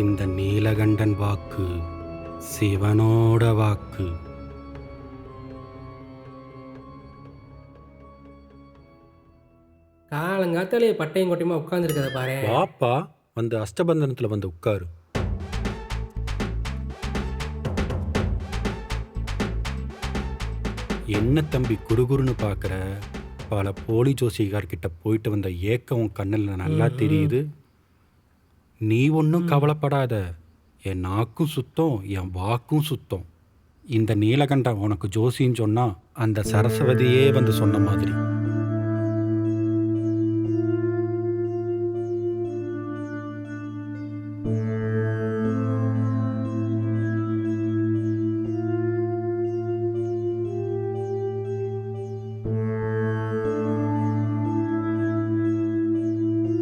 இந்த நீலகண்டன் வாக்கு சிவனோட வாக்கு. காலங்காத்தாலே பட்டையும் கொட்டையுமா உட்காந்துருக்கத பாரு. பாப்பா வந்து அஷ்டபந்தனத்துல வந்து உட்காரு. என்ன தம்பி குறுகுறுன்னு பார்க்குற பல போலி ஜோசிகார்கிட்ட போயிட்டு வந்த ஏக்கம் உன் கண்ணில் நல்லா தெரியுது. நீ ஒன்றும் கவலைப்படாத. என் நாக்கும் சுத்தம் என் வாக்கும் சுத்தம். இந்த நீலகண்டம் உனக்கு ஜோசின்னு சொன்னா அந்த சரஸ்வதியே வந்து சொன்ன மாதிரி.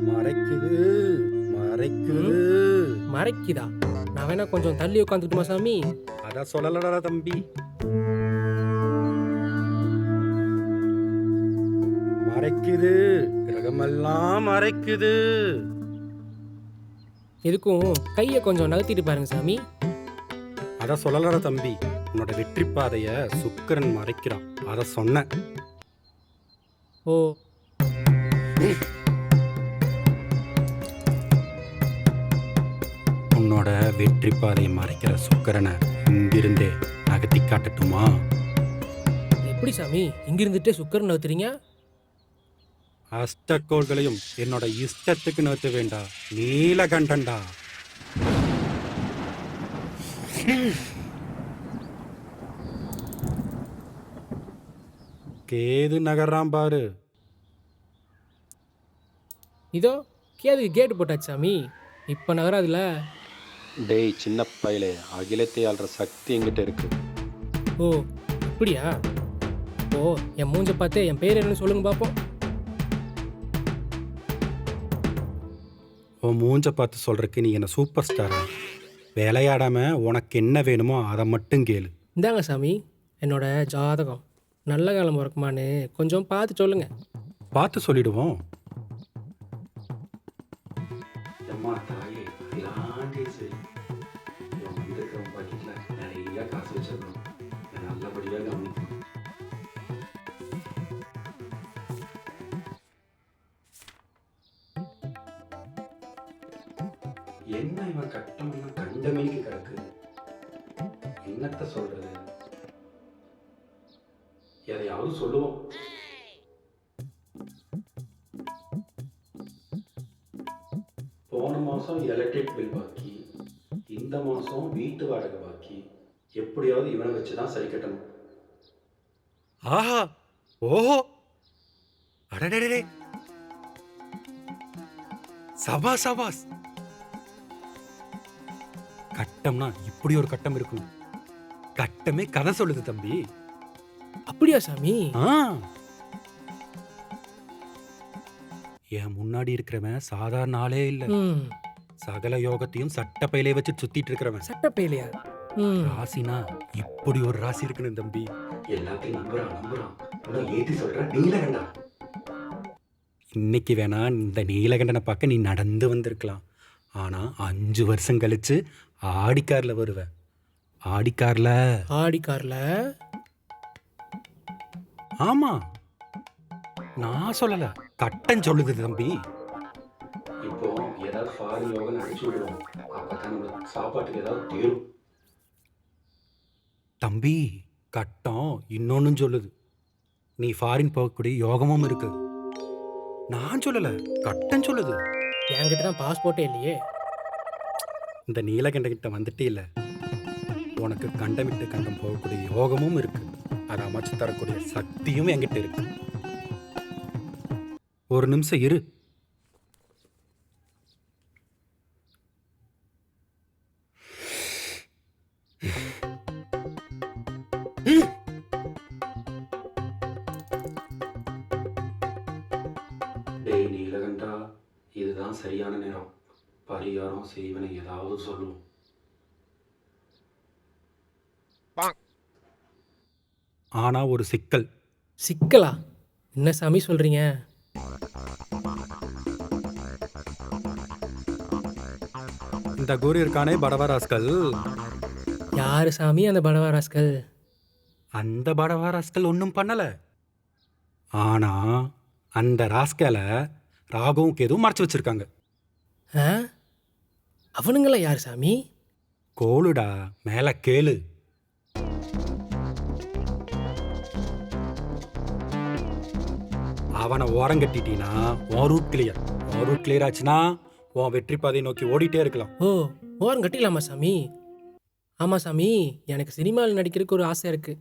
மறைக்குது. மறைக்குது. மறைக்குதா? நான் வேணா கொஞ்சம் தள்ளி உட்காந்துக்கிட்டுமா சாமி? அதான் சொல்லலடா தம்பி. மறைக்குது. கிரகமெல்லாம் மறைக்குது. எதுக்கும்? கையை கொஞ்சம் நகர்த்திட்டு பாருங்க சாமி. அதான் சொல்லலடா தம்பி. உன்னோட வெற்றி பாதைய சுக்கிரன் மறைக்கிறான். அத சொன்னேன். ஓ. உன்னோட வெற்றி பாதையை மறைக்கிற சுக்கிரனை இங்கிருந்தே நகர்த்தி காட்டட்டுமா? எப்படி சாமி? இங்க இருந்துட்டே சுக்கர் நகர்த்துறீங்க? அஷ்டக்கோள்களையும் என்னோட இஷ்டத்துக்கு நிறுத்த வேண்டாம் நீலகண்டன்டா. கேது நகர்றான் பாரு. இதோ கேதுக்கு கேட்டு போட்டாச்சு சாமி. இப்போ நகராதுல. டேய் சின்ன பயலே அகிலத்தை ஆள்ற சக்தி எங்கிட்ட இருக்கு. ஓ அப்படியா? ஓ என் மூஞ்ச பார்த்தே என் பேர் என்னன்னு சொல்லுங்க பார்ப்போம் உன் மூஞ்ச பார்த்து சொல்றதுக்கு நீ என்ன சூப்பர் ஸ்டாரா விளையாடாம உனக்கு என்ன வேணுமோ அதை மட்டும் கேளு. இந்தாங்க சாமி என்னோட ஜாதகம். நல்ல காலம் பிறக்குமான்னு கொஞ்சம் பார்த்து சொல்லுங்க. பார்த்து சொல்லிடுவோம். என்ன இவன் கட்டம்னா கண்டமைக்கு கிடக்கு என்னத்த சொல்றது எதையாவது சொல்லுவோம் போன மாசம் எலக்ட்ரிக் பில் பாக்கி இந்த மாசம் வீட்டு வாடகை எப்படியாவது இவனை வச்சு தான் சரி கட்டணும். ஆஹா ஓஹோ. அடடடே சபாஸ் சபாஸ் கட்டம்னா இப்படி ஒரு கட்டம் இருக்கணும். கட்டமே கதை சொல்லுது தம்பி. அப்படியா சாமி? ஆ. என் முன்னாடி இருக்கிறவன் சாதாரண ஆளே இல்ல. சகல யோகத்தையும் சட்ட பையிலே வச்சு சுத்திட்டு இருக்கிறவன். சட்டப்பையிலையா? ராசினா இப்படி ஒரு ராசி இருக்குன்னு தம்பி. எல்லாத்தையும் நம்புறான் நம்புறான். உனக்கு ஏத்தி சொல்ற நீலகண்டா இன்னைக்கு வேணா இந்த நீலகண்டனை பார்க்க நீ நடந்து வந்திருக்கலாம். ஆனா அஞ்சு வருஷம் கழிச்சு ஆடிக்கார்ல வருவ. ஆடிக்கார்ல? ஆடி கார்ல ஆமா. நான் சொல்லல. கட்டம் சொல்லுது தம்பி. இப்போ ஏதாவது ஃபாரின் யோகம் அடிச்சு விடுவோம். அப்பதான் நம்ம சாப்பாட்டுக்கு ஏதாவது தேரும் தம்பி கட்டம் இன்னொன்னும் சொல்லுது. நீ ஃபாரின் போகக்கூடிய யோகமும் இருக்கு. நான் சொல்லல கட்டம் சொல்லுது. என்கிட்ட தான் பாஸ்போர்ட்டே இல்லையே. இந்த நீலகண்ட கிட்ட வந்துட்டே இல்ல உனக்கு கண்டம் விட்டு கண்டம் போகக்கூடிய யோகமும் இருக்கு. அதை அமைச்சு தரக்கூடிய சக்தியும் என்கிட்ட இருக்கு. ஒரு நிமிஷம் இரு. இதுதான் சரியான நேரம். பரிகாரம் செய்வனை ஏதாவது சொல்லுவோம். ஆனால் ஒரு சிக்கல். சிக்கலா? என்ன சாமி சொல்றீங்க? இந்த குரு இருக்கானே படவராஸ்கள் யாரு சாமி அந்த படவாராஸ்கள் அந்த படவராஸ்கல் ஒன்றும் பண்ணலை. ஆனா அந்த ராஸ்கலை ராகவும் கேதுவும் மறைச்சு வச்சிருக்காங்க. ஆ? அவனுங்களா யார் சாமி? கோளுடா மேல கேளு. அவனை ஓரம் கட்டிட்டீன்னா உன் ரூட் கிளியர் உன் ரூட் கிளியர் ஆச்சுன்னா உன் வெற்றி பாதையை நோக்கி ஓடிட்டே இருக்கலாம். ஓ ஓரம் கட்டிடலாமா சாமி? ஆமாம் சாமி எனக்கு சினிமாவில் நடிக்கிறதுக்கு ஒரு ஆசை இருக்குது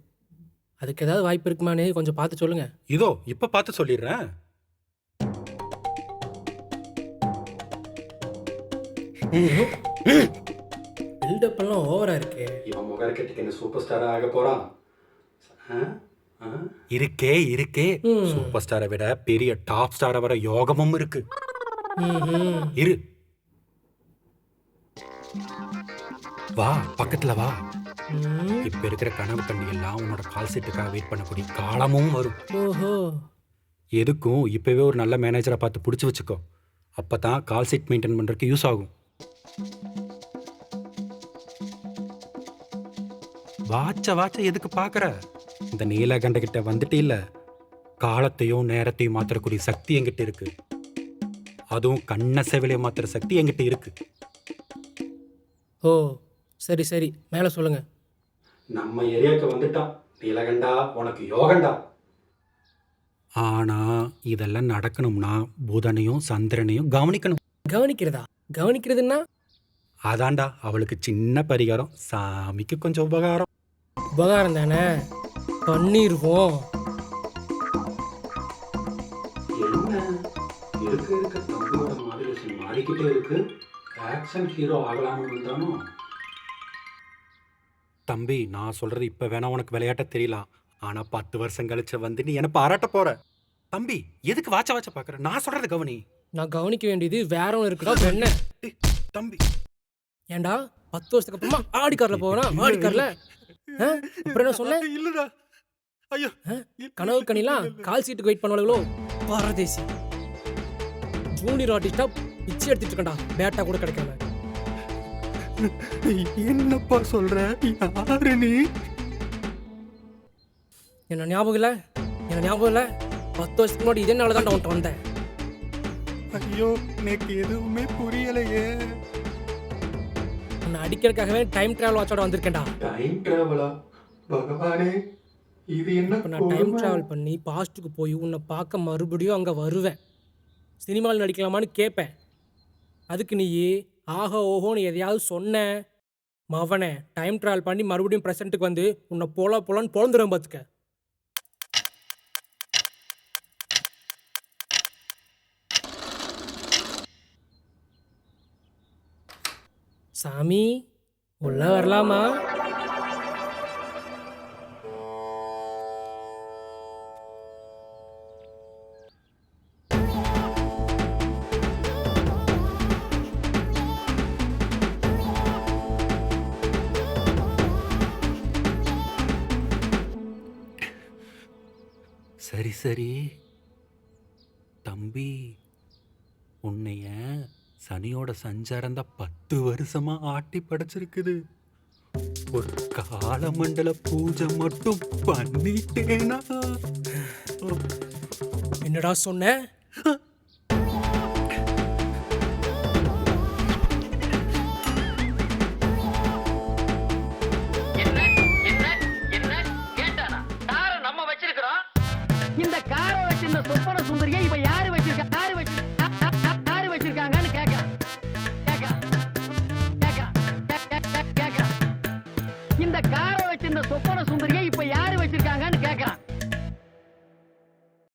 அதுக்கு ஏதாவது வாய்ப்பு இருக்குமான்னு கொஞ்சம் பார்த்து சொல்லுங்கள் இதோ இப்ப பார்த்து சொல்லிடுறேன். பில்டப் எல்லாம் ஓவராக இருக்கு. இவன் முகர கட்டிக்கு என்ன சூப்பர் ஸ்டாரா ஆக போறான்? இருக்கே இருக்கே. சூப்பர் ஸ்டாரை விட பெரிய டாப் ஸ்டாரை வர யோகமும் இருக்கு. இரு. வா பக்கத்துல வா. இப்ப இருக்கிற கனவு கண்டி எல்லாம் உன்னோட கால் செட்டுக்காக வெயிட் பண்ணக்கூடிய காலமும் வரும். ஓஹோ. எதுக்கும் இப்பவே ஒரு நல்ல மேனேஜரை பார்த்து பிடிச்சி வச்சுக்கோ. அப்பதான் கால் செட் மெயின்டைன் பண்றதுக்கு யூஸ் ஆகும். வாச்ச வாச்ச எதுக்கு பாக்குற? இந்த நீலகண்ட கிட்ட வந்துட்டு இல்ல காலத்தையும் நேரத்தையும் மாத்தக்கூடிய சக்தி என்கிட்ட இருக்கு. அதுவும் கண்ண செவிலிய மாத்துற சக்தி என்கிட்ட இருக்கு. ஓ சரி சரி. மேலே சொல்லுங்கள் நம்ம ஏரியாவுக்கு வந்துட்டான். நீலகண்டா உனக்கு யோகண்டா. ஆனா இதெல்லாம் நடக்கணும்னா புதனையும் சந்திரனையும் கவனிக்கணும். கவனிக்கிறதா? கவனிக்கிறதுன்னா? அதான்டா அவளுக்கு சின்ன பரிகாரம். சாமிக்கு கொஞ்சம் உபகாரம். உபகாரம் தானே பண்ணிருவோம் இருக்க இருக்க தம்பியோட மாடுலேஷன் மாறிக்கிட்டே இருக்கு? ஆக்ஷன் ஹீரோ ஆகலாம்னு வந்தானோ தம்பி நான் சொல்றது இப்ப வேணா உனக்கு விளையாட்ட தெரியலாம் ஆனா பத்து வருஷம் கழிச்சு வந்து நீ என்ன பாராட்ட போற. தம்பி எதுக்கு வாச்ச வாச்ச பாக்குற? நான் சொல்றது கவனி. நான் கவனிக்க வேண்டியது வேற ஒன்று இருக்குடா என்ன தம்பி. ஏன்டா? பத்து வருஷத்துக்கு அப்புறமா ஆடி கார்ல போவேனா ஆடி கார்ல? அப்புறம் என்ன சொன்னேன் இல்லடா. ஐயோ கனவு கணிலாம் கால் சீட்டுக்கு வெயிட் பண்ணுவாளுங்களோ பரதேசி. ஜூனியர் ஆர்டிஸ்டா பிச்சை எடுத்துட்டு இருக்கேன்டா. பேட்டா கூட கிடைக்காம என்னப்பா சொல்ற? யாரு நீ? என்ன ஞாபகம் இல்லை? என்ன ஞாபகம் இல்லை? பத்து வருஷத்துக்கு முன்னாடி இதனால தான் உன்ட்ட வந்தேன். ஐயோ எனக்கு எதுவுமே புரியலையே. உன்னை அடிக்கிறதுக்காகவே டைம் டிராவல் வாட்சோட வந்திருக்கேன்டா. டைம் டிராவலா பகவானே இது என்ன இப்போ நான் டைம் டிராவல் பண்ணி பாஸ்ட்டுக்கு போய் உன்னை பார்க்க மறுபடியும் அங்கே வருவேன். சினிமாவில் நடிக்கலாமான்னு கேட்பேன் அதுக்கு நீ ஆஹோ ஓஹோன்னு எதையாவது சொன்ன மவனே டைம் டிராவல் பண்ணி மறுபடியும் ப்ரெசண்ட்டுக்கு வந்து உன்னை போல போலான்னு பொழந்துடும் பார்த்துக்க சாமி உள்ள வரலாமா? சரி சரி. தம்பி உன்னைய சனியோட சஞ்சாரம் தான் பத்து வருஷமா ஆட்டி படைச்சிருக்குது. ஒரு காலமண்டல பூஜை மட்டும் பண்ணிட்டேனா? என்னடா சொன்ன? என்ன? என்ன? என்ன? கேட்டானா? காரை நம்ம வச்சிருக்கிறோம். இந்த சொப்பன சுந்தரியை இப்ப